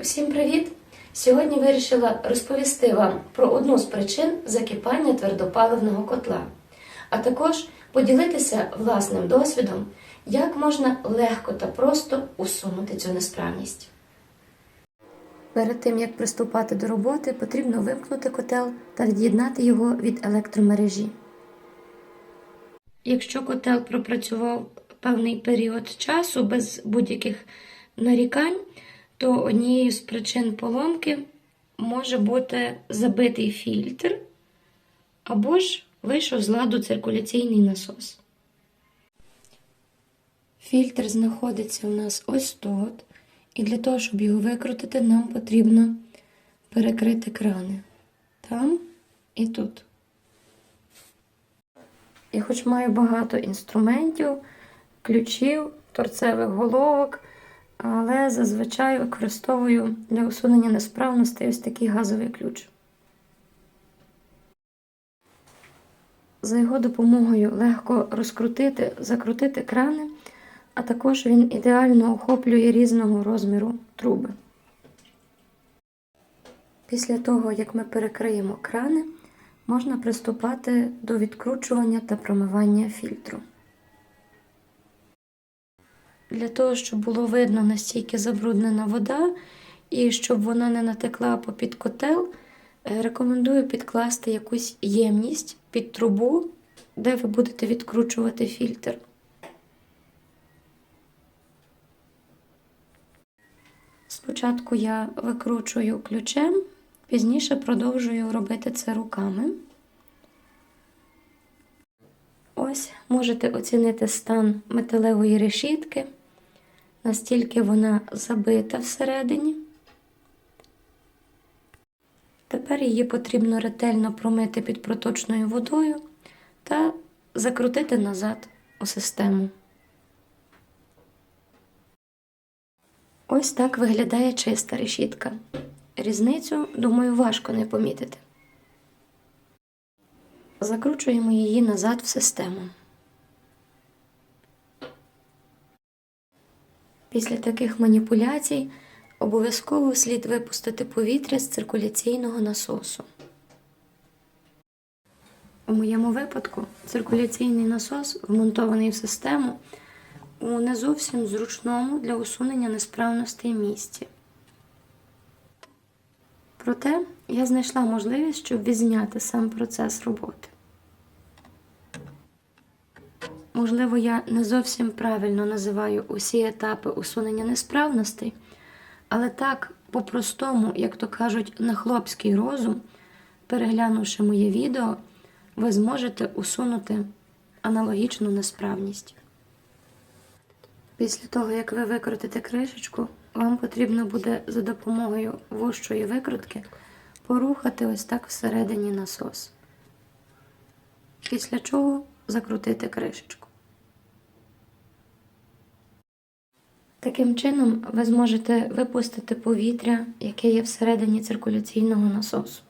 Всім привіт! Сьогодні вирішила розповісти вам про одну з причин закипання твердопаливного котла, а також поділитися власним досвідом, як можна легко та просто усунути цю несправність. Перед тим як приступати до роботи, потрібно вимкнути котел та від'єднати його від електромережі. Якщо котел пропрацював певний період часу без будь-яких нарікань, то однією з причин поломки може бути забитий фільтр або ж вийшов з ладу циркуляційний насос. Фільтр знаходиться у нас ось тут, і для того, щоб його викрутити, нам потрібно перекрити крани там і тут. І хоч маю багато інструментів, ключів, торцевих головок, але зазвичай використовую для усунення несправностей ось такий газовий ключ. За його допомогою легко розкрутити, закрутити крани, а також він ідеально охоплює різного розміру труби. Після того, як ми перекриємо крани, можна приступати до відкручування та промивання фільтру. Для того, щоб було видно, настільки забруднена вода, і щоб вона не натекла попід котел, е, рекомендую підкласти якусь ємність під трубу, де ви будете відкручувати фільтр. Спочатку я викручую ключем, пізніше продовжую робити це руками. Ось можете оцінити стан металевої решітки, настільки вона забита всередині. Тепер її потрібно ретельно промити під проточною водою та закрутити назад у систему. Ось так виглядає чиста решітка. Різницю, думаю, важко не помітити. Закручуємо її назад в систему. Після таких маніпуляцій обов'язково слід випустити повітря з циркуляційного насосу. У моєму випадку циркуляційний насос вмонтований в систему у не зовсім зручному для усунення несправностей місці. Проте я знайшла можливість, щоб відзняти сам процес роботи. Можливо, я не зовсім правильно називаю усі етапи усунення несправностей, але так, по-простому, як то кажуть, на хлопський розум, переглянувши моє відео, ви зможете усунути аналогічну несправність. Після того, як ви викрутите кришечку, вам потрібно буде за допомогою вущої викрутки порухати ось так всередині насос. Після чого закрутити кришечку. Таким чином ви зможете випустити повітря, яке є всередині циркуляційного насосу.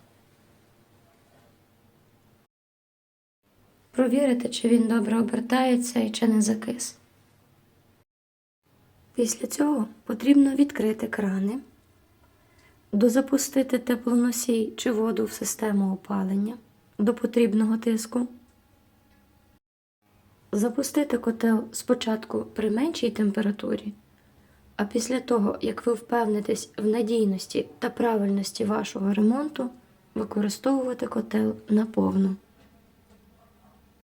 Провірити, чи він добре обертається і чи не закис. Після цього потрібно відкрити крани, дозапустити теплоносій чи воду в систему опалення до потрібного тиску, запустити котел спочатку при меншій температурі, а після того, як ви впевнитесь в надійності та правильності вашого ремонту, використовувати котел наповну.